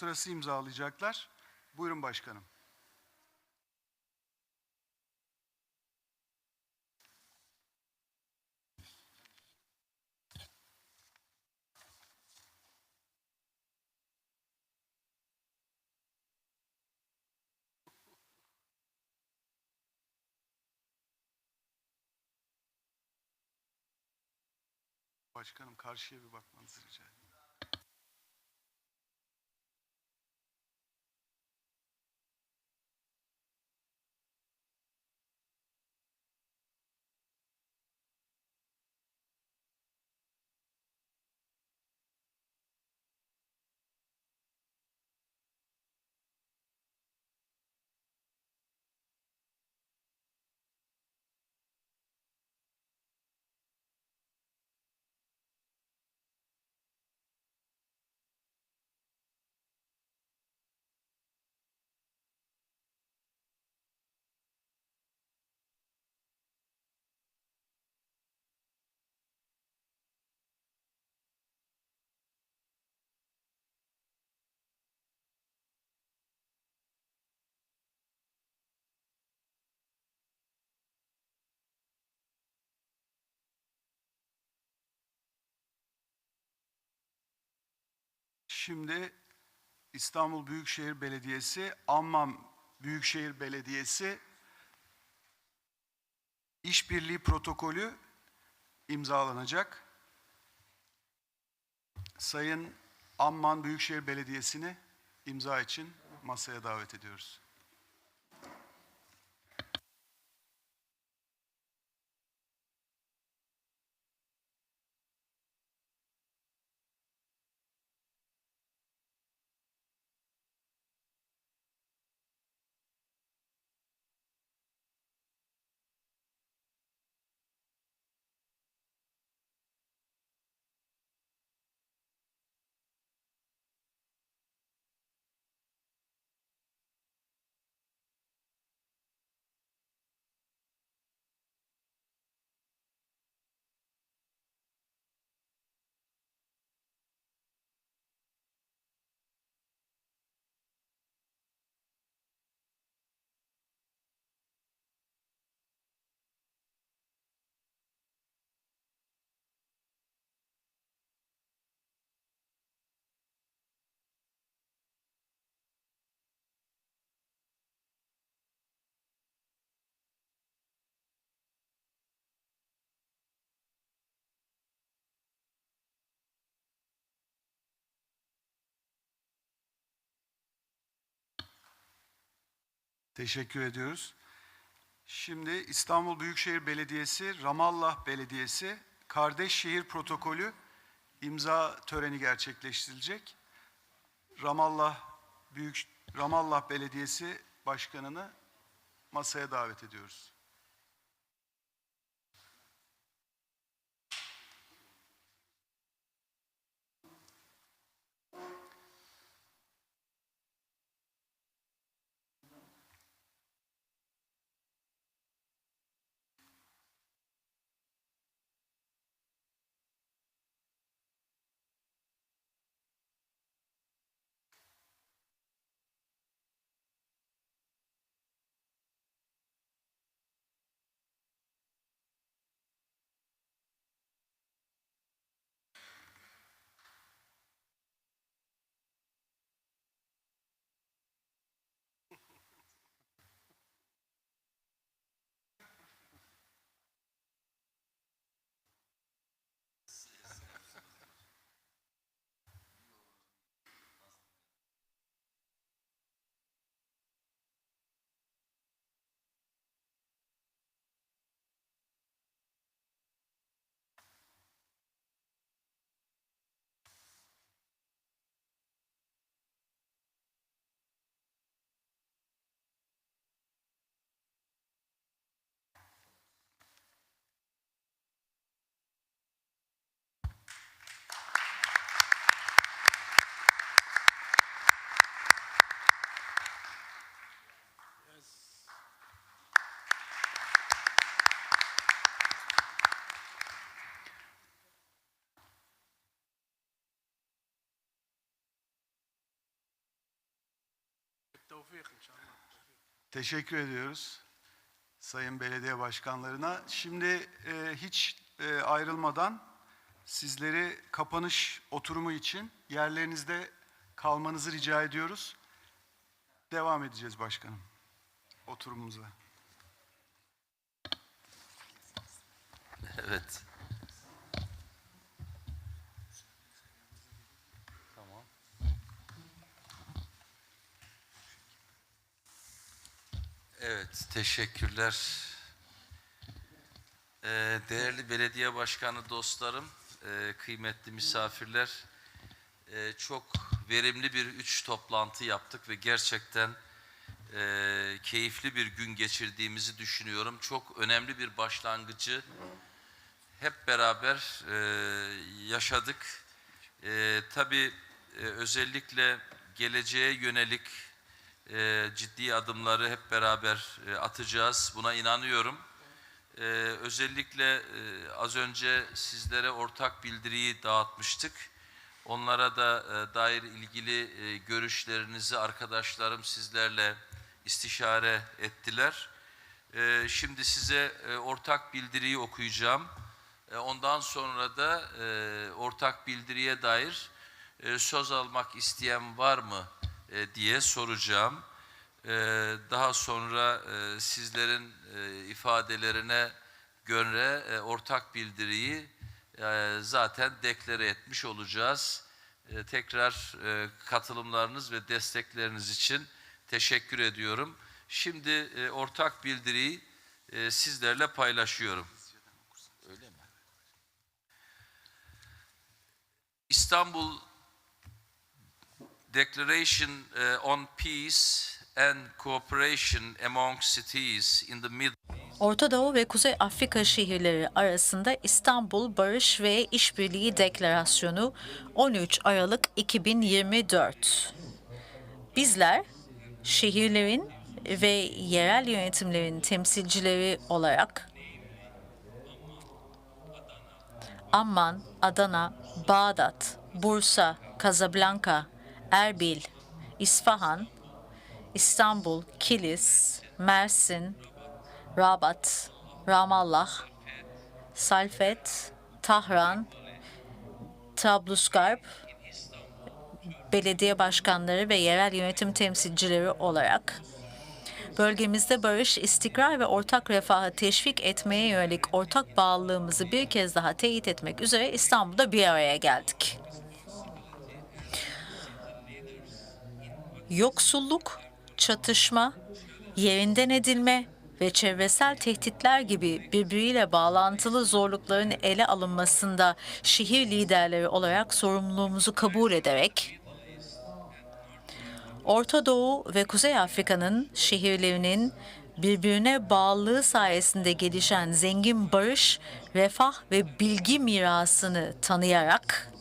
faturası imzalayacaklar. Buyurun başkanım. Başkanım karşıya bir bakmanızı rica Şimdi İstanbul Büyükşehir Belediyesi, Amman Büyükşehir Belediyesi işbirliği protokolü imzalanacak. Sayın Amman Büyükşehir Belediyesi'ni imza için masaya davet ediyoruz. Teşekkür ediyoruz. Şimdi İstanbul Büyükşehir Belediyesi, Ramallah Belediyesi Kardeş Şehir Protokolü imza töreni gerçekleştirilecek. Ramallah Büyük Ramallah Belediyesi Başkanı'nı masaya davet ediyoruz. Tevfik inşallah. Teşekkür ediyoruz Sayın Belediye Başkanlarına. Şimdi e, hiç e, ayrılmadan sizleri kapanış oturumu için yerlerinizde kalmanızı rica ediyoruz. Devam edeceğiz başkanım oturumumuza. Evet. Evet, teşekkürler. Ee, değerli belediye başkanı dostlarım, e, kıymetli misafirler, e, çok verimli bir üç toplantı yaptık ve gerçekten e, keyifli bir gün geçirdiğimizi düşünüyorum. Çok önemli bir başlangıcı hep beraber e, yaşadık. E, tabii e, özellikle geleceğe yönelik e, ciddi adımları hep beraber e, atacağız. Buna inanıyorum. E, özellikle e, az önce sizlere ortak bildiriyi dağıtmıştık. Onlara da e, dair ilgili e, görüşlerinizi arkadaşlarım sizlerle istişare ettiler. E, şimdi size e, ortak bildiriyi okuyacağım. E, Ondan sonra da e, ortak bildiriye dair e, söz almak isteyen var mı e, diye soracağım. E, daha sonra e, sizlerin e, ifadelerine göre e, ortak bildiriyi e, zaten deklare etmiş olacağız. E, tekrar e, katılımlarınız ve destekleriniz için teşekkür ediyorum. Şimdi e, ortak bildiriyi e, sizlerle paylaşıyorum. Öyle mi? İstanbul Declaration uh, on Peace and Cooperation among Cities in the Middle Orta Doğu ve Kuzey Afrika şehirleri arasında İstanbul Barış ve İşbirliği Deklarasyonu 13 Aralık 2024. Bizler şehirlerin ve yerel yönetimlerin temsilcileri olarak Amman, Adana, Bağdat, Bursa, Casablanca, Erbil, İsfahan, İstanbul, Kilis, Mersin, Rabat, Ramallah, Salfet, Tahran, Trablusgarp, belediye başkanları ve yerel yönetim temsilcileri olarak bölgemizde barış, istikrar ve ortak refahı teşvik etmeye yönelik ortak bağlılığımızı bir kez daha teyit etmek üzere İstanbul'da bir araya geldik. Yoksulluk, çatışma, yerinden edilme ve çevresel tehditler gibi birbiriyle bağlantılı zorlukların ele alınmasında şehir liderleri olarak sorumluluğumuzu kabul ederek Orta Doğu ve Kuzey Afrika'nın şehirlerinin birbirine bağlılığı sayesinde gelişen zengin barış, refah ve bilgi mirasını tanıyarak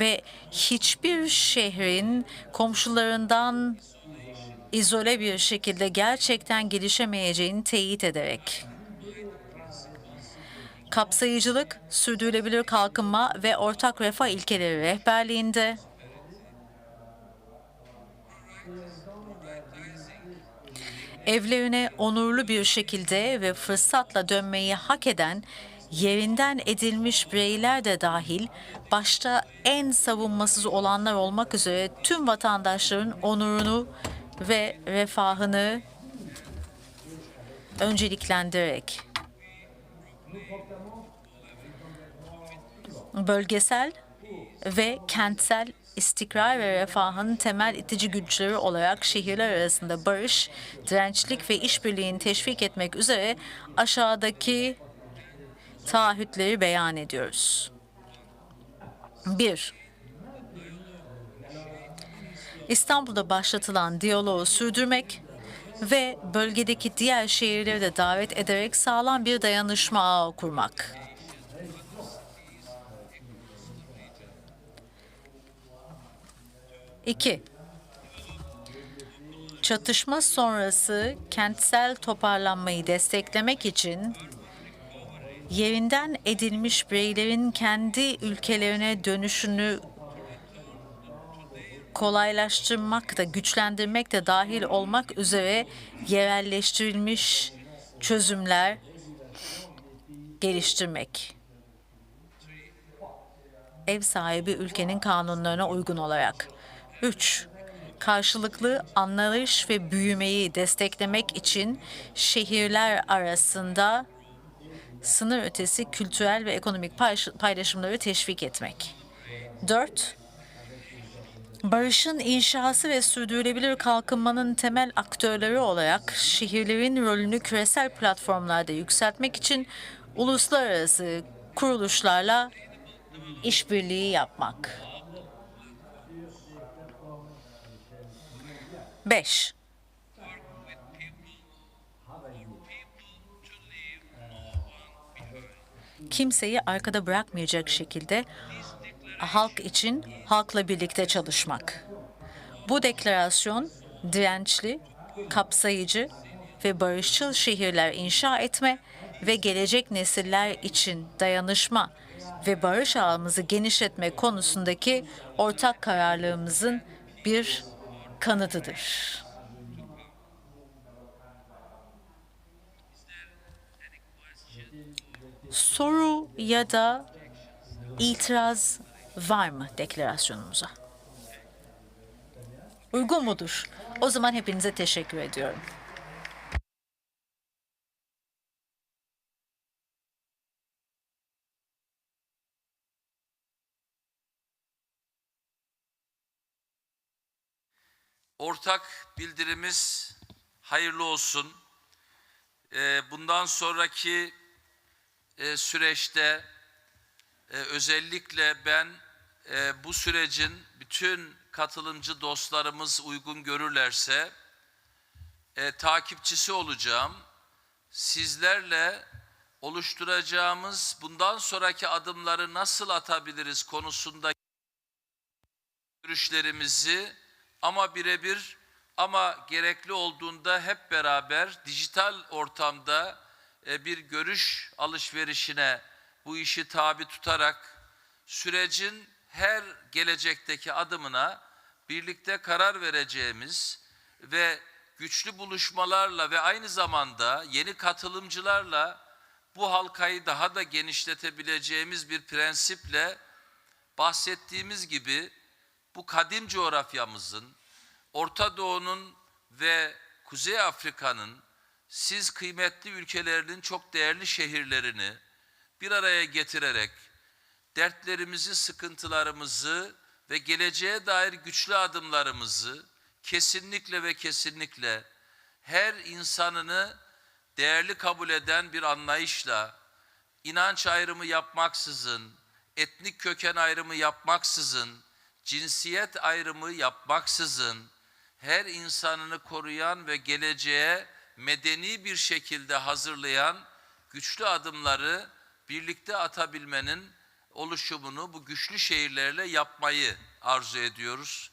ve hiçbir şehrin komşularından izole bir şekilde gerçekten gelişemeyeceğini teyit ederek. Kapsayıcılık, sürdürülebilir kalkınma ve ortak refah ilkeleri rehberliğinde. Evlerine onurlu bir şekilde ve fırsatla dönmeyi hak eden yerinden edilmiş bireyler de dahil başta en savunmasız olanlar olmak üzere tüm vatandaşların onurunu ve refahını önceliklendirerek. Bölgesel ve kentsel istikrar ve refahın temel itici güçleri olarak şehirler arasında barış, dirençlik ve işbirliğini teşvik etmek üzere aşağıdaki taahhütleri beyan ediyoruz. 1. İstanbul'da başlatılan diyaloğu sürdürmek ve bölgedeki diğer şehirleri de davet ederek sağlam bir dayanışma ağı kurmak. İki, çatışma sonrası kentsel toparlanmayı desteklemek için yerinden edilmiş bireylerin kendi ülkelerine dönüşünü kolaylaştırmak da güçlendirmek de dahil olmak üzere yerelleştirilmiş çözümler geliştirmek. Ev sahibi ülkenin kanunlarına uygun olarak. 3. Karşılıklı anlayış ve büyümeyi desteklemek için şehirler arasında sınır ötesi kültürel ve ekonomik paylaş- paylaşımları teşvik etmek. 4. Barışın inşası ve sürdürülebilir kalkınmanın temel aktörleri olarak şehirlerin rolünü küresel platformlarda yükseltmek için uluslararası kuruluşlarla işbirliği yapmak. 5. Kimseyi arkada bırakmayacak şekilde halk için halkla birlikte çalışmak. Bu deklarasyon dirençli, kapsayıcı ve barışçıl şehirler inşa etme ve gelecek nesiller için dayanışma ve barış ağımızı genişletme konusundaki ortak kararlılığımızın bir kanıtıdır. Soru ya da itiraz var mı deklarasyonumuza? Uygun mudur? O zaman hepinize teşekkür ediyorum. Ortak bildirimiz hayırlı olsun. Ee, bundan sonraki e, süreçte e, özellikle ben e, bu sürecin bütün katılımcı dostlarımız uygun görürlerse takipçisi olacağım. Sizlerle oluşturacağımız bundan sonraki adımları nasıl atabiliriz konusunda görüşlerimizi ama birebir ama gerekli olduğunda hep beraber dijital ortamda bir görüş alışverişine bu işi tabi tutarak sürecin her gelecekteki adımına birlikte karar vereceğimiz ve güçlü buluşmalarla ve aynı zamanda yeni katılımcılarla bu halkayı daha da genişletebileceğimiz bir prensiple bahsettiğimiz gibi bu kadim coğrafyamızın, Orta Doğu'nun ve Kuzey Afrika'nın siz kıymetli ülkelerinin çok değerli şehirlerini bir araya getirerek dertlerimizi, sıkıntılarımızı ve geleceğe dair güçlü adımlarımızı kesinlikle ve kesinlikle her insanını değerli kabul eden bir anlayışla inanç ayrımı yapmaksızın, etnik köken ayrımı yapmaksızın, cinsiyet ayrımı yapmaksızın her insanını koruyan ve geleceğe medeni bir şekilde hazırlayan güçlü adımları birlikte atabilmenin oluşumunu bu güçlü şehirlerle yapmayı arzu ediyoruz.